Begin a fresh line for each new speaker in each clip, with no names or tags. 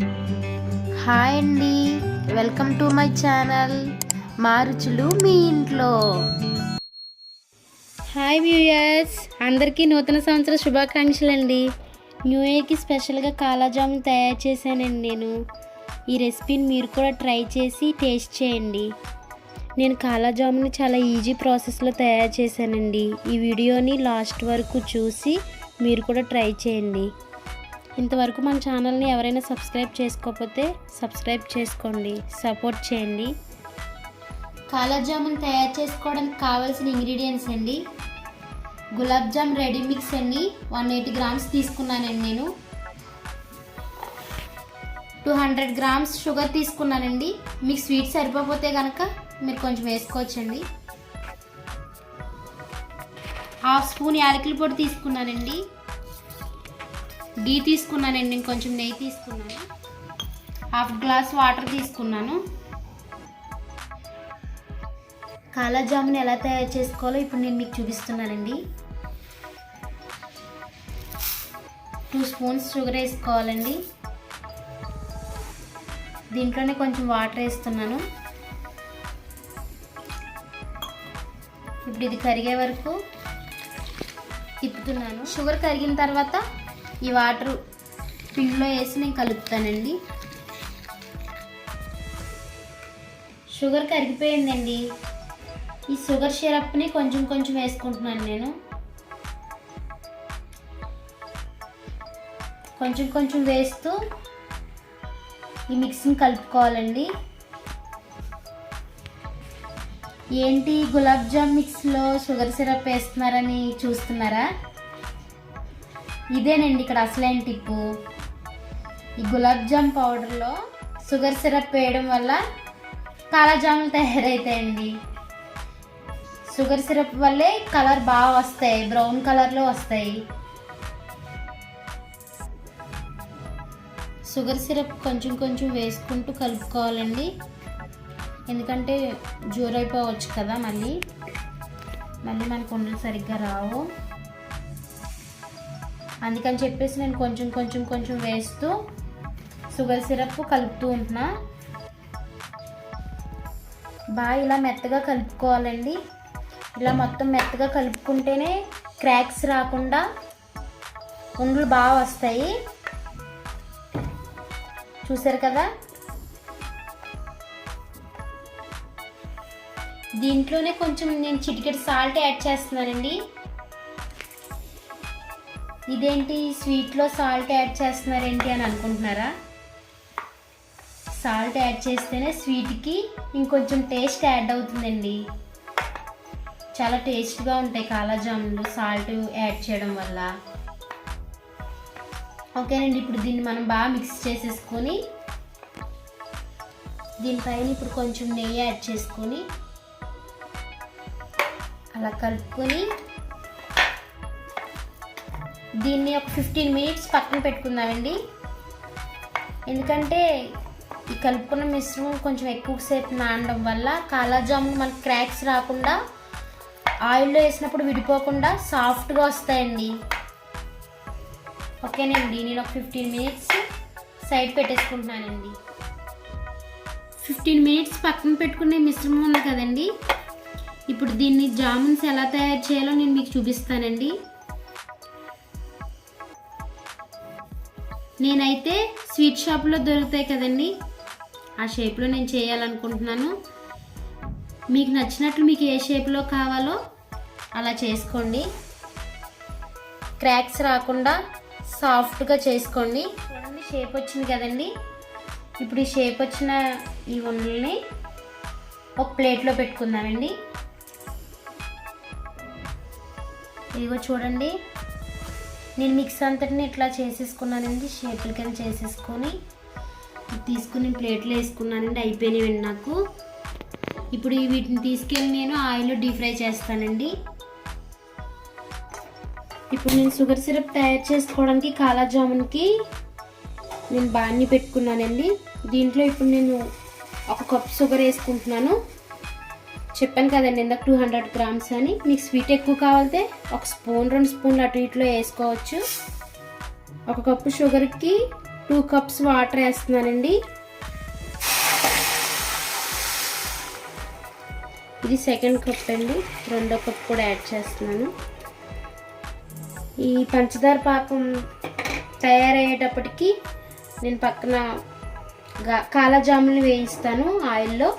Hi అండి. Welcome to my channel మా రుచులు మీ ఇంట్లో.
హాయ్ వ్యూయర్స్ అందరికీ నూతన సంవత్సర శుభాకాంక్షలు అండి న్యూ ఇయర్కి స్పెషల్గా కాలాజామున్ తయారు చేశానండి నేను. ఈ రెసిపీని మీరు కూడా ట్రై చేసి టేస్ట్ చేయండి. నేను కాలాజాముని చాలా ఈజీ ప్రాసెస్లో తయారు చేశానండి. ఈ వీడియోని లాస్ట్ వరకు చూసి మీరు కూడా ట్రై చేయండి. ఇంతవరకు మన ఛానల్ని ఎవరైనా సబ్స్క్రైబ్ చేసుకోకపోతే సబ్స్క్రైబ్ చేసుకోండి సపోర్ట్ చేయండి. కాలాజామున్ తయారు చేసుకోవడానికి కావాల్సిన ఇంగ్రీడియంట్స్ అండి. గులాబ్ జామ్ రెడీ మిక్స్ అండి. వన్ ఎయిటీ గ్రామ్స్ తీసుకున్నానండి నేను. టూ హండ్రెడ్ గ్రామ్స్ షుగర్ తీసుకున్నానండి. మీకు స్వీట్ సరిపోతే కనుక మీరు కొంచెం వేసుకోవచ్చండి. హాఫ్ స్పూన్ యాలకుల పొడి తీసుకున్నానండి. గీ తీసుకున్నానండి నేను కొంచెం నెయ్యి తీసుకున్నాను. హాఫ్ గ్లాస్ వాటర్ తీసుకున్నాను. కాలాజామున్ ఎలా తయారు చేసుకోవాలో ఇప్పుడు నేను మీకు చూపిస్తున్నానండి. టూ స్పూన్స్ షుగర్ వేసుకోవాలండి. దీంట్లోనే కొంచెం వాటర్ వేస్తున్నాను. ఇప్పుడు ఇది కరిగే వరకు తిప్పుతున్నాను. షుగర్ కరిగిన తర్వాత ఈ వాటర్ పిండిలో వేసి నేను కలుపుతానండి. షుగర్ కరిగిపోయిందండి. ఈ షుగర్ సిరప్ని కొంచెం కొంచెం వేసుకుంటున్నాను నేను. కొంచెం కొంచెం వేస్తూ ఈ మిక్స్ని కలుపుకోవాలండి. ఏంటి గులాబ్ జామ్ మిక్స్లో షుగర్ సిరప్ వేస్తున్నారని చూస్తున్నారా? ఇదేనండి ఇక్కడ అసలైన టిప్పు. ఈ గులాబ్ జామ్ పౌడర్లో షుగర్ సిరప్ వేయడం వల్ల కాలాజాములు తయారవుతాయండి షుగర్ సిరప్ వల్లే కలర్ బాగా వస్తాయి బ్రౌన్ కలర్లో వస్తాయి. షుగర్ సిరప్ కొంచెం కొంచెం వేసుకుంటూ కలుపుకోవాలండి. ఎందుకంటే జోరైపోవచ్చు కదా మళ్ళీ. మళ్ళీ మనకు ఉండలు సరిగ్గా రావు. అందుకని చెప్పేసి నేను కొంచెం కొంచెం కొంచెం వేస్తూ షుగర్ సిరప్ కలుపుతూ ఉంటున్నా. బాగా ఇలా మెత్తగా కలుపుకోవాలండి. ఇలా మొత్తం మెత్తగా కలుపుకుంటేనే క్రాక్స్ రాకుండా ఉండలు బాగా వస్తాయి. చూసారు కదా? దీంట్లోనే కొంచెం నేను చిటికెట్ సాల్ట్ యాడ్ చేస్తున్నానండి. ఇదేంటి స్వీట్లో సాల్ట్ యాడ్ చేస్తున్నారేంటి అని అనుకుంటున్నారా? సాల్ట్ యాడ్ చేస్తేనే స్వీట్కి ఇంకొంచెం టేస్ట్ యాడ్ అవుతుందండి. చాలా టేస్ట్గా ఉంటాయి కాలాజాములు సాల్ట్ యాడ్ చేయడం వల్ల. ఓకేనండి ఇప్పుడు దీన్ని మనం బాగా మిక్స్ చేసేసుకొని దీనిపైన ఇప్పుడు కొంచెం నెయ్యి యాడ్ చేసుకొని అలా కలుపుకొని దీన్ని ఒక ఫిఫ్టీన్ మినిట్స్ పక్కన పెట్టుకుందామండి. ఎందుకంటే ఈ కలుపుకున్న మిశ్రమం కొంచెం ఎక్కువసేపు నానడం వల్ల కాలాజామున్ మనకు క్రాక్స్ రాకుండా ఆయిల్లో వేసినప్పుడు విడిపోకుండా సాఫ్ట్గా వస్తాయండి. ఓకేనండి నేను ఒక ఫిఫ్టీన్ మినిట్స్ సైడ్ పెట్టేసుకుంటున్నానండి. ఫిఫ్టీన్ మినిట్స్ పక్కన పెట్టుకునే మిశ్రమం ఉంది కదండి. ఇప్పుడు దీన్ని జామున్స్ ఎలా తయారు చేయాలో నేను మీకు చూపిస్తానండి. నేనైతే స్వీట్ షాప్లో దొరుకుతాయి కదండి. ఆ షేప్లో నేను చేయాలనుకుంటున్నాను. మీకు నచ్చినట్లు మీకు ఏ షేప్లో కావాలో అలా చేసుకోండి. క్రాక్స్ రాకుండా సాఫ్ట్గా చేసుకోండి. చూడండి షేప్ వచ్చింది కదండి. ఇప్పుడు ఈ షేప్ వచ్చిన ఈ ఉండల్ని ఒక ప్లేట్లో పెట్టుకుందామండి. ఇదిగో చూడండి. నేను మిక్స్ అంతటిని ఇట్లా చేసేసుకున్నానండి. షేపుల కింద చేసేసుకొని తీసుకుని ప్లేట్లో వేసుకున్నానండి. అయిపోయినాయండి నాకు. ఇప్పుడు వీటిని తీసుకెళ్ళి నేను ఆయిల్లో డీప్ ఫ్రై చేస్తానండి. ఇప్పుడు నేను షుగర్ సిరప్ తయారు చేసుకోవడానికి కాలా జామున్కి నేను బాన్ని పెట్టుకున్నానండి. దీంట్లో ఇప్పుడు నేను ఒక కప్ షుగర్ వేసుకుంటున్నాను. చెప్పాను కదండి ఇందాక టూ హండ్రెడ్ గ్రామ్స్ అని. మీకు స్వీట్ ఎక్కువ కావాలితే ఒక స్పూన్ రెండు స్పూన్లు అటు ఇటులో వేసుకోవచ్చు. ఒక కప్పు షుగర్కి టూ కప్స్ వాటర్ వేస్తున్నానండి. ఇది సెకండ్ కప్ అండి. రెండో కప్ కూడా యాడ్ చేస్తున్నాను. ఈ పంచదార పాకం తయారయ్యేటప్పటికి నేను పక్కన గా- కాలాజాములు వేయిస్తాను ఆయిల్లో.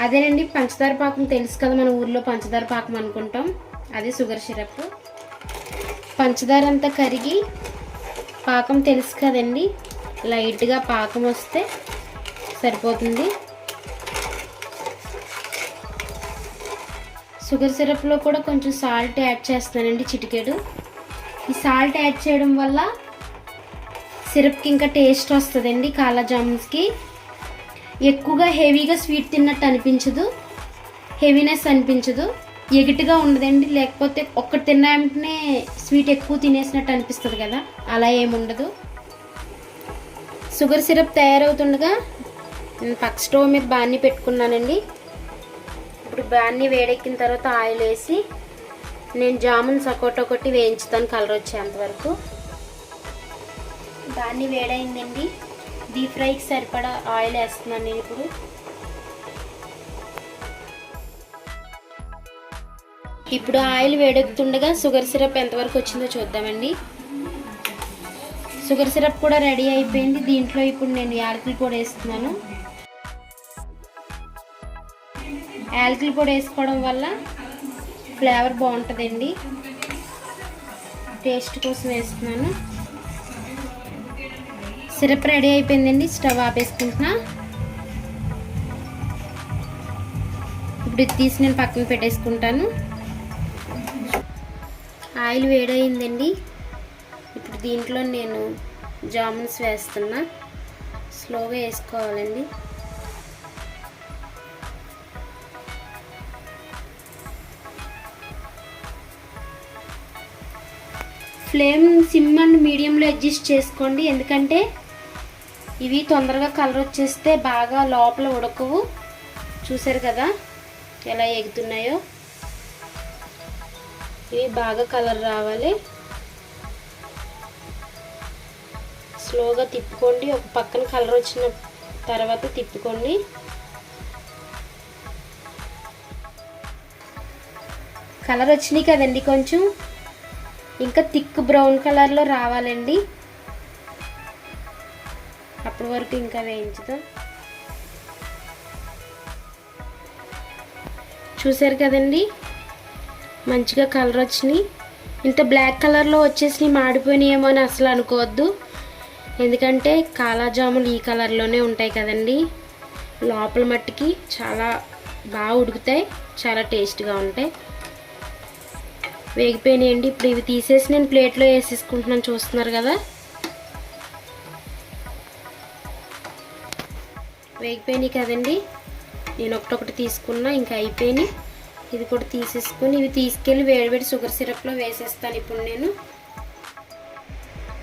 అదేనండి పంచదార పాకం తెలుసు కదా మన ఊర్లో పంచదార పాకం అనుకుంటాం. అదే షుగర్ సిరప్. పంచదార అంతా కరిగి పాకం తెలుసు కదండి లైట్గా పాకం వస్తే సరిపోతుంది. షుగర్ సిరప్లో కూడా కొంచెం సాల్ట్ యాడ్ చేస్తానండి చిటికెడు. ఈ సాల్ట్ యాడ్ చేయడం వల్ల సిరప్కి ఇంకా టేస్ట్ వస్తుందండి కాలా జామున్స్కి. ఎక్కువగా హెవీగా స్వీట్ తిన్నట్టు అనిపించదు హెవీనెస్ అనిపించదు. ఎగిటిగా ఉండదండి లేకపోతే ఒక్కటి తిన్న వెంటనే స్వీట్ ఎక్కువ తినేసినట్టు అనిపిస్తుంది కదా అలా ఏముండదు షుగర్ సిరప్ తయారవుతుండగా నేను పక్క స్టవ్ మీద బాణీ పెట్టుకున్నానండి. ఇప్పుడు బాన్ని వేడెక్కిన తర్వాత ఆయిల్ వేసి నేను జామున్ జామున్స్ ఒకటి వేయించుతాను కలర్ వచ్చేంత వరకు. బాణీ వేడైందండి. డీప్ ఫ్రైకి సరిపడా ఆయిల్ వేస్తున్నాను నేను ఇప్పుడు. ఇప్పుడు ఆయిల్ వేడెక్కుతుండగా షుగర్ సిరప్ ఎంతవరకు వచ్చిందో చూద్దామండి. షుగర్ సిరప్ కూడా రెడీ అయిపోయింది. దీంట్లో ఇప్పుడు నేను యాలకుల పొడి వేస్తున్నాను. యాలకుల పొడి వేసుకోవడం వల్ల ఫ్లేవర్ బాగుంటుందండి. టేస్ట్ కోసం వేస్తున్నాను. సిరప్ రెడీ అయిపోయిందండి స్టవ్ ఆపేసుకుంటున్నా. ఇప్పుడు ఇది తీసి నేను పక్కన పెట్టేసుకుంటాను. ఆయిల్ వేడయిందండి. ఇప్పుడు దీంట్లో నేను జామున్స్ వేస్తున్నా. స్లోగా వేసుకోవాలండి. ఫ్లేమ్ సిమ్ అండ్ మీడియంలో అడ్జస్ట్ చేసుకోండి ఎందుకంటే ఇవి తొందరగా కలర్ వచ్చేస్తే బాగా లోపల ఉడకవు. చూసారు కదా? ఎలా ఎగుతున్నాయో? ఇవి బాగా కలర్ రావాలి. స్లోగా తిప్పుకోండి. ఒక పక్కన కలర్ వచ్చిన తర్వాత తిప్పుకోండి. కలర్ వచ్చినాయి కదండి కొంచెం? ఇంకా థిక్ బ్రౌన్ కలర్లో రావాలండి. అప్పటి వరకు ఇంకా వేయించుదాం చూసారు కదండి? మంచిగా కలర్ వచ్చినాయి. ఇంత బ్లాక్ కలర్లో వచ్చేసి మాడిపోయినాయేమో అని అసలు అనుకోవద్దు. ఎందుకంటే కాలాజాములు ఈ కలర్లోనే ఉంటాయి కదండి. లోపల మట్టికి చాలా బాగా ఉడుకుతాయి చాలా టేస్ట్గా ఉంటాయి. వేగిపోయినాయండి. ఇప్పుడు ఇవి తీసేసి నేను ప్లేట్లో వేసేసుకుంటున్నాను చూస్తున్నారు కదా? వేగిపోయినాయి కదండి. నేను ఒకటొకటి తీసుకున్నా ఇంకా అయిపోయినాయి. ఇది కూడా తీసేసుకుని ఇవి తీసుకెళ్ళి వేడివేడి షుగర్ సిరప్లో వేసేస్తాను ఇప్పుడు నేను.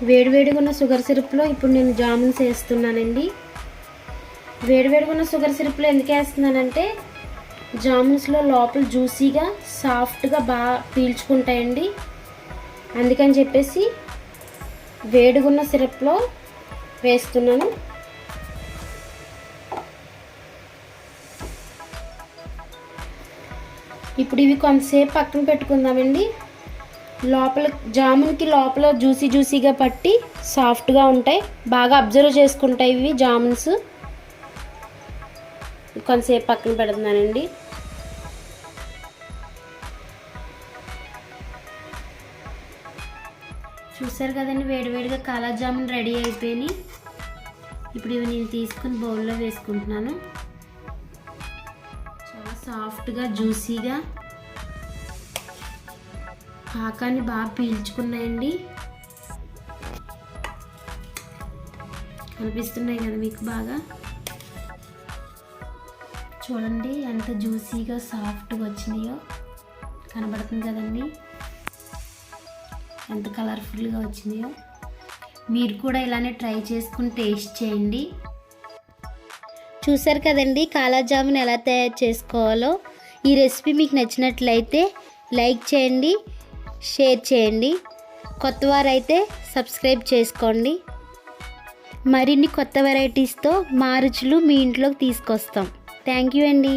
వేడివేడిగా ఉన్న షుగర్ సిరప్లో ఇప్పుడు నేను జామున్స్ వేస్తున్నానండి వేడివేడిగా ఉన్న షుగర్ సిరప్లో ఎందుకు వేస్తున్నానంటే జామున్స్లో లోపల జ్యూసీగా సాఫ్ట్గా బాగా పీల్చుకుంటాయండి. అందుకని చెప్పేసి వేడిగున్న సిరప్లో వేస్తున్నాను. ఇప్పుడు ఇవి కొంతసేపు పక్కన పెట్టుకుందామండి. లోపల జామున్కి లోపల జ్యూసీ జ్యూసీగా పట్టి సాఫ్ట్గా ఉంటాయి. బాగా అబ్జర్వ్ చేసుకుంటాయి ఇవి జామున్స్. కొంతసేపు పక్కన పెడుతున్నానండి. చూసారు కదండి వేడివేడిగా కాలా జామున్ రెడీ అయిపోయినాయి. ఇప్పుడు ఇవి నేను తీసుకుని బౌల్లో వేసుకుంటున్నాను. సాఫ్ట్గా జ్యూసీగా. పాకాన్ని బాగా పీల్చుకున్నాయండి. కనిపిస్తున్నాయి కదా మీకు బాగా? చూడండి ఎంత జ్యూసీగా సాఫ్ట్గా వచ్చినాయో. కనబడుతుంది కదండి. ఎంత కలర్ఫుల్గా వచ్చినాయో. మీరు కూడా ఇలానే ట్రై చేసుకుని టేస్ట్ చేయండి. చూసారు కదండి కాలాజామున్ ఎలా తయారు చేసుకోవాలో? ఈ రెసిపీ మీకు నచ్చినట్లయితే లైక్ చేయండి షేర్ చేయండి. కొత్త వారైతే సబ్స్క్రైబ్ చేసుకోండి. మరిన్ని కొత్త వెరైటీస్తో మా రుచులు మీ ఇంట్లోకి తీసుకొస్తాం. థ్యాంక్ యూ అండి.